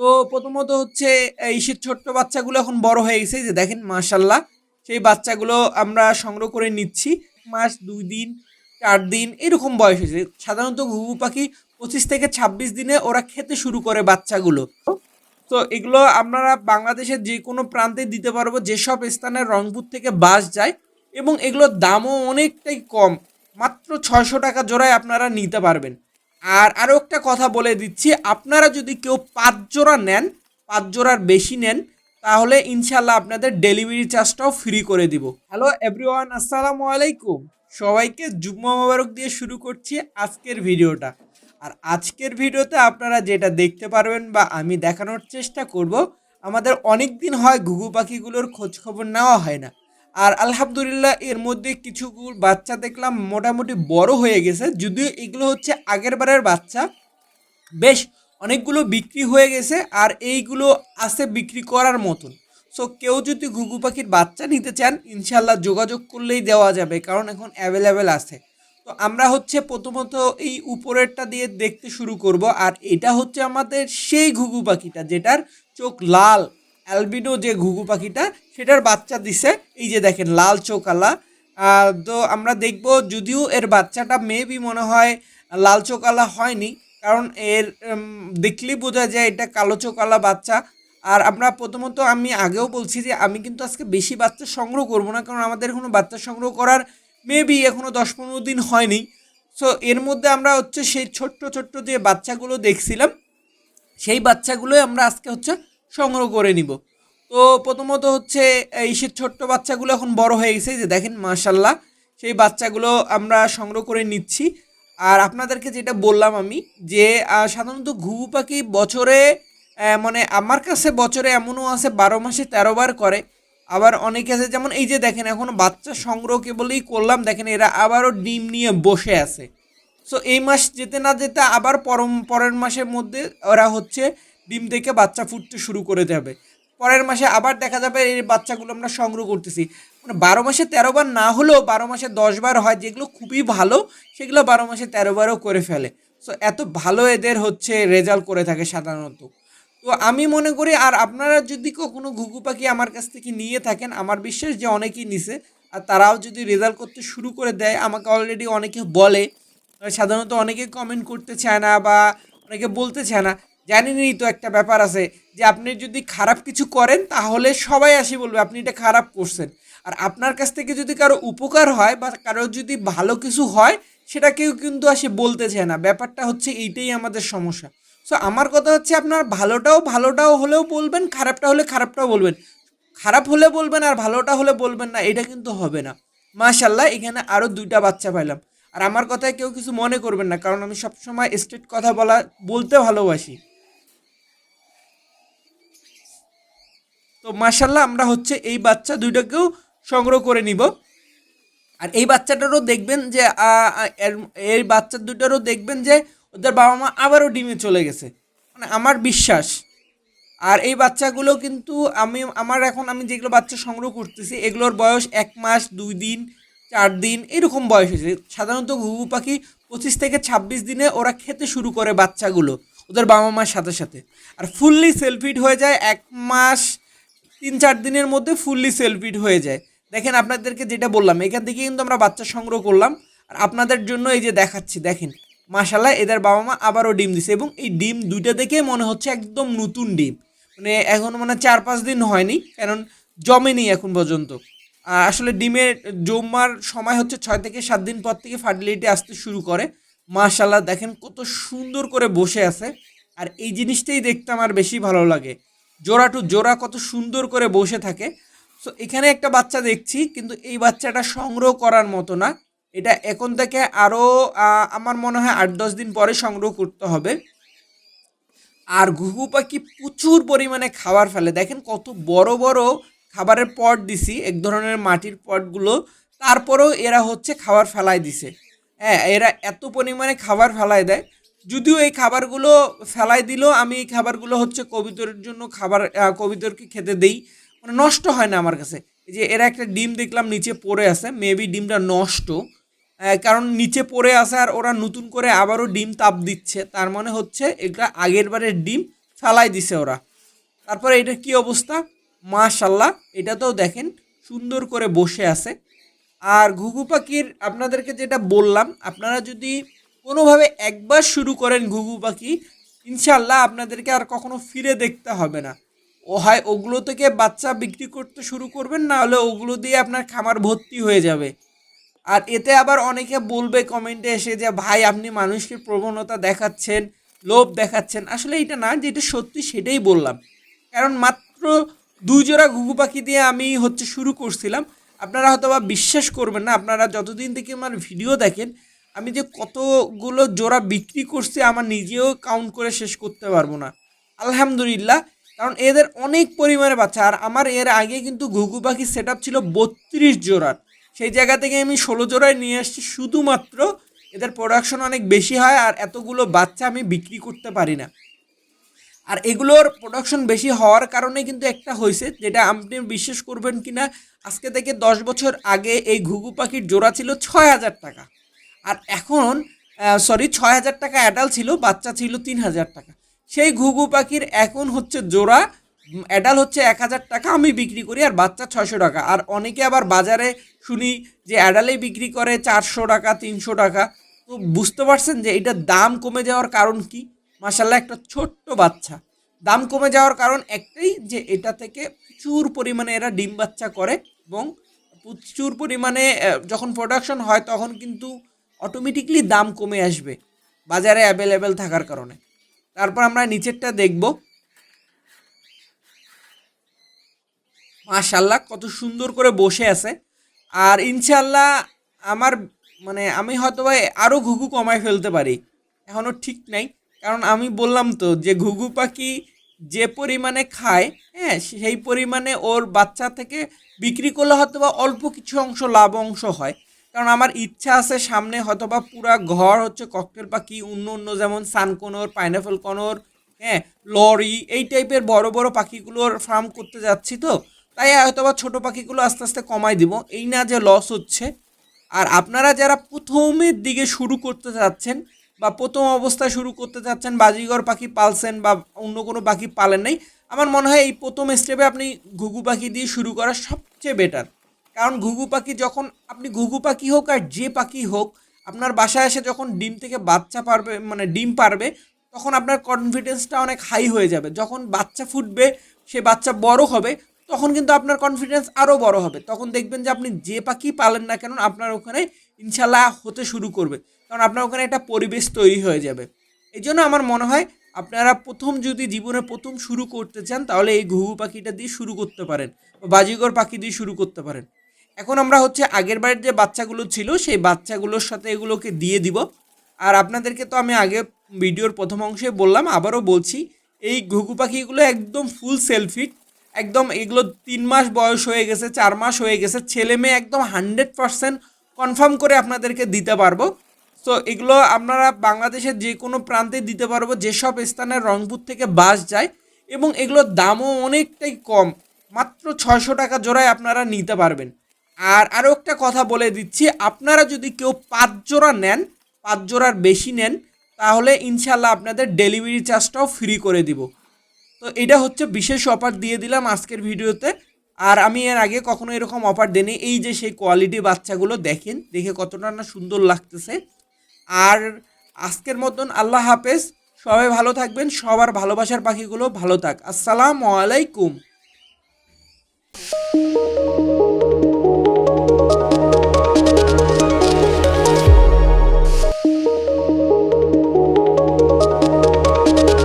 তো প্রথমত হচ্ছে, এই সে ছোট্ট বাচ্চাগুলো এখন বড় হয়ে গেছে যে দেখেন মাশাল্লাহ সেই বাচ্চাগুলো আমরা সংগ্রহ করে নিচ্ছি, মাস, দুই দিন, চার দিন, এরকম বয়স হয়েছে। সাধারণত ঘুঘু পাখি পঁচিশ থেকে ছাব্বিশ দিনে ওরা খেতে শুরু করে বাচ্চাগুলো। তো এগুলো আপনারা বাংলাদেশের যে কোনো প্রান্তে দিতে পারব, যেসব স্থানে রংপুর থেকে বাস যায়, এবং এগুলোর দামও অনেকটাই কম। মাত্র ছয়শো টাকা জোড়ায় আপনারা নিতে পারবেন। আর আরও একটা কথা বলে দিচ্ছি, আপনারা যদি কেউ পাঁচ জোড়া নেন, পাঁচ জোড়ার বেশি নেন, তাহলে ইনশাল্লাহ আপনাদের ডেলিভারি চার্জটাও ফ্রি করে দিব। হ্যালো এভরিওয়ান আসসালামু আলাইকুম। সবাইকে জুম্মা মোবারক দিয়ে শুরু করছি আজকের ভিডিওটা। আর আজকের ভিডিওতে আপনারা যেটা দেখতে পারবেন বা আমি দেখানোর চেষ্টা করব, আমাদের অনেক দিন হয় ঘুঘু পাখিগুলোর খোঁজ খবর নেওয়া হয় না। আর আলহামদুলিল্লাহ, এর মধ্যে কিছু বাচ্চা দেখলাম মোটামুটি বড় হয়ে গেছে। যদিও এগুলো হচ্ছে আগের বারের বাচ্চা। বেশ অনেকগুলো বিক্রি হয়ে গেছে আর এইগুলো আছে বিক্রি করার মতন। সো কেউ যদি ঘুঘু পাখির বাচ্চা নিতে চান ইনশাল্লাহ যোগাযোগ করলেই দেওয়া যাবে, কারণ এখন অ্যাভেলেবেল আছে। তো আমরা হচ্ছে প্রথমত এই উপরেরটা দিয়ে দেখতে শুরু করব, আর এটা হচ্ছে আমাদের সেই ঘুঘু পাখিটা যেটার চোখ লাল। অ্যালবিনো যে ঘুঘু পাখিটা, সেটার বাচ্চা দিছে। এই যে দেখেন, লাল চোকালা। তো আমরা দেখব, যদিও এর বাচ্চাটা মেবি মনে হয় লাল চোকালা হয়নি, কারণ এর দেখলেই বোঝা যায় এটা কালো চোকালা বাচ্চা। আর আমরা প্রথমত আমি আগেও বলছি যে আমি কিন্তু আজকে বেশি বাচ্চা সংগ্রহ করব না, কারণ আমাদের এখনও বাচ্চা সংগ্রহ করার মেবি এখনও দশ পনেরো দিন হয়নি। সো এর মধ্যে আমরা হচ্ছে সেই ছোট্ট ছোট্ট যে বাচ্চাগুলো দেখছিলাম, সেই বাচ্চাগুলোই আমরা আজকে হচ্ছে সংগ্রহ করে নিব। তো প্রথমত হচ্ছে এই সে ছোট্ট বাচ্চাগুলো এখন বড় হয়ে গেছে যে দেখেন মাশাল্লাহ সেই বাচ্চাগুলো আমরা সংগ্রহ করে নিচ্ছি। আর আপনাদেরকে যেটা বললাম আমি যে সাধারণত ঘুঘু পাখি বছরে মানে আমার কাছে বছরে এমনও আছে বারো মাসে তেরো বার করে। আবার অনেকে আছে, যেমন এই যে দেখেন, এখন বাচ্চা সংগ্রহ কেবলই করলাম, দেখেন এরা আবারও ডিম নিয়ে বসে আছে। সো এই মাস যেতে না যেতে আবার পরম, পরের মাসের মধ্যে ওরা হচ্ছে ডিম থেকে বাচ্চা ফুটতে শুরু করে দেবে। পরের মাসে আবার দেখা যাবে এই বাচ্চাগুলো আমরা সংগ্রহ করতেছি। মানে বারো মাসে তেরো বার না হলেও বারো মাসে দশ বার হয় যেগুলো খুবই ভালো, সেগুলো বারো মাসে তেরো বারও করে ফেলে। সো এত ভালো এদের হচ্ছে রেজাল্ট করে থাকে সাধারণত। তো আমি মনে করি, আর আপনারা যদি কোনো ঘুঘু পাখি আমার কাছ থেকে নিয়ে থাকেন, আমার বিশ্বাস যে অনেকেই নিছে, আর তারাও যদি রেজাল্ট করতে শুরু করে দেয়, আমাকে অলরেডি অনেকে বলে। সাধারণত অনেকে কমেন্ট করতে চায় না বা অনেকে বলতে চায় না। জানেনই তো একটা ব্যাপার আছে যে আপনি যদি খারাপ কিছু করেন, তাহলে সবাই আসি বলবে, আপনি এটা খারাপ করছেন। আর আপনার কাছ থেকে যদি কারও উপকার হয় বা কারও যদি ভালো কিছু হয় সেটা কেউ কিন্তু আসে বলতে চায় না। ব্যাপারটা হচ্ছে এইটাই আমাদের সমস্যা। সো আমার কথা হচ্ছে আপনার ভালোটাও ভালোটাও হলেও বলবেন, খারাপটা হলে খারাপটাও বলবেন। খারাপ হলে বলবেন আর ভালোটা হলে বলবেন না, এটা কিন্তু হবে না। মাশাল্লাহ এখানে আরও দুইটা বাচ্চা পাইলাম। আর আমার কথায় কেউ কিছু মনে করবেন না, কারণ আমি সবসময় স্ট্রেট কথা বলা, বলতে ভালোবাসি। তো মাশাল্লাহ আমরা হচ্ছে এই বাচ্চা দুইটাকেও সংগ্রহ করে নিব। আর এই বাচ্চাটারও দেখবেন যে এই বাচ্চা দুটারও দেখবেন যে, ওদের বাবা মা আবারও ডিমে চলে গেছে। মানে আমার বিশ্বাস। আর এই বাচ্চাগুলো কিন্তু আমি, আমার এখন আমি যেগুলো বাচ্চা সংগ্রহ করতেছি, এগুলোর বয়স এক মাস, দুই দিন, চার দিন, এরকম বয়স হয়েছে। সাধারণত ঘুঘু পাখি পঁচিশ থেকে ছাব্বিশ দিনে ওরা খেতে শুরু করে বাচ্চাগুলো, ওদের বাবা মার সাথে সাথে। আর ফুললি সেলফিড হয়ে যায় এক মাস তিন চার দিনের মধ্যে ফুললি সেলফিড হয়ে যায়। দেখেন আপনাদেরকে যেটা বললাম, এখান থেকে কিন্তু আমরা বাচ্চা সংগ্রহ করলাম। আর আপনাদের জন্য এই যে দেখাচ্ছি, দেখেন মাশাল্লাহ এদের বাবা মা আবারও ডিম দিছে এবং এই ডিম দুইটা দেখে মনে হচ্ছে একদম নতুন ডিম। মানে এখন মানে চার পাঁচ দিন হয়নি, কারণ জমেনি এখন পর্যন্ত। আসলে ডিমের জমার সময় হচ্ছে ছয় থেকে সাত দিন পর থেকে ফার্টিলিটি আসতে শুরু করে। মাশাল্লাহ দেখেন কত সুন্দর করে বসে আছে। আর এই জিনিসটাই দেখতে আমার বেশি ভালো লাগে। জোড়া টু জোড়া কত সুন্দর করে বসে থাকে। সো এখানে একটা বাচ্চা দেখছি, কিন্তু এই বাচ্চাটা সংগ্রহ করার মতো না। এটা এখন থেকে আরও আমার মনে হয় আট দশ দিন পরে সংগ্রহ করতে হবে। আর ঘুঘু পাখি প্রচুর পরিমাণে খাবার ফেলে। দেখেন কত বড় বড় খাবারের পট দিছি, এক ধরনের মাটির পটগুলো। তারপরেও এরা হচ্ছে খাবার ফেলায় দিছে। হ্যাঁ এরা এত পরিমাণে খাবার ফেলায় দেয়। যদিও এই খাবারগুলো ফেলায় দিলেও আমি এই খাবারগুলো হচ্ছে কবিতরের জন্য খাবার কবিতরকে খেতে দেই। মানে নষ্ট হয় না আমার কাছে। যে এরা একটা ডিম দেখলাম নিচে পড়ে আছে, মেবি ডিমটা নষ্ট। কারণ নিচে পড়ে আছে আর ওরা নতুন করে আবারও ডিম তাপ দিচ্ছে। তার মানে হচ্ছে এটা আগের বারের ডিম ফালাই দিছে ওরা। তারপরে এটার কি অবস্থা? মাশাল্লাহ এটাতেও দেখেন সুন্দর করে বসে আছে। আর ঘুঘু পাখির, আপনাদেরকে যেটা বললাম, আপনারা যদি কোনোভাবে একবার শুরু করেন ঘুঘু পাখি ইনশাল্লাহ আপনাদেরকে আর কখনো ফিরে দেখতে হবে না। ও হয় ওগুলো থেকে বাচ্চা বিক্রি করতে শুরু করবেন, না হলে ওগুলো দিয়ে আপনার খামার ভর্তি হয়ে যাবে। আর এতে আবার অনেকে বলবে কমেন্টে এসে যে, ভাই, আপনি মানুষকে প্রবণতা দেখাচ্ছেন, লোভ দেখাচ্ছেন। আসলে এটা না, যেটা সত্যি সেটাই বললাম। কারণ মাত্র দুই জোড়া ঘুঘু পাখি দিয়ে আমি হচ্ছে শুরু করছিলাম। আপনারা হয়তো বা বিশ্বাস করবেন না, আপনারা যতদিন থেকে আমার ভিডিও দেখেন আমি যে কতগুলো জোড়া বিক্রি করছি আমার নিজেও কাউন্ট করে শেষ করতে পারব না। আলহামদুলিল্লাহ, কারণ এদের অনেক পরিমাণে বাচ্চা। আর আমার এর আগে কিন্তু ঘুঘু পাখির সেট ছিল বত্রিশ জোড়ার। সেই জায়গা থেকে আমি ষোলো জোড়ায় নিয়ে আসছি শুধুমাত্র। এদের প্রোডাকশন অনেক বেশি হয় আর এতগুলো বাচ্চা আমি বিক্রি করতে পারি না। আর এগুলোর প্রোডাকশন বেশি হওয়ার কারণে কিন্তু একটা হয়েছে, যেটা আপনি বিশ্বাস করবেন কি না আজকে থেকে দশ বছর আগে এই ঘুঘু পাখির জোড়া ছিল ছয় হাজার টাকা। আর এখন সরি ছয় হাজার টাকা অ্যাডাল ছিল, বাচ্চা ছিল তিন হাজার টাকা। সেই ঘুঘু পাখির এখন হচ্ছে জোড়া অ্যাডাল হচ্ছে এক হাজার টাকা আমি বিক্রি করি, আর বাচ্চা ছয়শো টাকা। আর অনেকে আবার বাজারে শুনি যে অ্যাডালে বিক্রি করে চারশো টাকা, তিনশো টাকা। তো বুঝতে পারছেন যে এটার দাম কমে যাওয়ার কারণ কি? মাসাল্লাহ একটা ছোট্ট বাচ্চা। দাম কমে যাওয়ার কারণ একটাই যে এটা থেকে প্রচুর পরিমাণে এরা ডিম বাচ্চা করে এবং প্রচুর পরিমাণে যখন প্রোডাকশন হয় তখন কিন্তু অটোমেটিকলি দাম কমে আসবে, বাজারে অ্যাভেলেবেল থাকার কারণে। তারপর আমরা নিচেরটা দেখব। মাশাল্লাহ কত সুন্দর করে বসে আছে। আর ইনশাল্লাহ আমার মানে আমি হয়তো বা আরও ঘুঘু কমায় ফেলতে পারি। এখনও ঠিক নাই, কারণ আমি বললাম তো যে ঘুঘু পাখি যে পরিমাণে খায় হ্যাঁ সেই পরিমাণে ওর বাচ্চা থেকে বিক্রি করলে হয়তো বা অল্প কিছু অংশ লাভ অংশ হয়। কারণ আমার ইচ্ছা আছে সামনে হয়তো বা পুরা ঘর হচ্ছে ককটেল পাখি, অন্য অন্য যেমন সানকোনর পাইনাপেল কনর হ্যাঁ লরি, এই টাইপের বড় বড় পাখিগুলোর ফার্ম করতে যাচ্ছি তো। তাই হয়তো বা ছোটো পাখিগুলো আস্তে আস্তে কমাই দিব। এই না যে লস হচ্ছে। আর আপনারা যারা প্রথমের দিকে শুরু করতে যাচ্ছেন বা প্রথম অবস্থায় শুরু করতে চাচ্ছেন বাজিগর পাখি পালছেন বা অন্য কোনো পাখি পালেন নাই, আমার মনে হয় এই প্রথম স্টেপে আপনি ঘুঘু পাখি দিয়ে শুরু করা সবচেয়ে বেটার কারণ ঘুঘু পাখি যখন, আপনি ঘুঘু পাখি হোক আর যে পাখি হোক, আপনার বাসায় এসে যখন ডিম থেকে বাচ্চা পারবে মানে ডিম পারবে, তখন আপনার কনফিডেন্সটা অনেক হাই হয়ে যাবে। যখন বাচ্চা ফুটবে, সে বাচ্চা বড় হবে, তখন কিন্তু আপনার কনফিডেন্স আরও বড় হবে। তখন দেখবেন যে আপনি যে পাখি পালেন না কেন, আপনার ওখানে ইনশাল্লাহ হতে শুরু করবে। কারণ আপনার ওখানে একটা পরিবেশ তৈরি হয়ে যাবে। এই জন্য আমার মনে হয়, আপনারা প্রথম যদি জীবনে প্রথম শুরু করতে চান, তাহলে এই ঘুঘু পাখিটা দিয়ে শুরু করতে পারেন বাজিগর পাখি দিয়ে শুরু করতে পারেন। এখন আমরা হচ্ছে আগের বারের যে বাচ্চাগুলো ছিল, সেই বাচ্চাগুলোর সাথে এগুলোকে দিয়ে দিব। আর আপনাদেরকে তো আমি আগে ভিডিওর প্রথম অংশে বললাম, আবারও বলছি, এই ঘুঘু পাখিগুলো একদম ফুল সেলফিট একদম এগুলো তিন মাস বয়স হয়ে গেছে, চার মাস হয়ে গেছে, ছেলে মেয়ে একদম হান্ড্রেড পারসেন্ট কনফার্ম করে আপনাদেরকে দিতে পারব। তো এগুলো আপনারা বাংলাদেশের যে কোনো প্রান্তে দিতে পারব, যেসব স্থানে রংপুর থেকে বাস যায়, এবং এগুলোর দামও অনেকটাই কম, মাত্র ছয়শো টাকা জোড়ায় আপনারা নিতে পারবেন। আর আরও একটা কথা বলে দিচ্ছি, আপনারা যদি কেউ পাঁচ জোড়া নেন, পাঁচ জোড়ার বেশি নেন, তাহলে ইনশাল্লাহ আপনাদের ডেলিভারি চার্জটাও ফ্রি করে দিব। তো এটা হচ্ছে বিশেষ অফার দিয়ে দিলাম আজকের ভিডিওতে। আর আমি এর আগে কখনো এরকম অফার দেনি এই যে সেই কোয়ালিটি বাচ্চাগুলো দেখেন, দেখে কতটা না সুন্দর লাগতেছে। আর আজকের মতন আল্লাহ হাফেজ, সবাই ভালো থাকবেন, সবার ভালোবাসার পাখিগুলো ভালো থাক। আসসালামু আলাইকুম।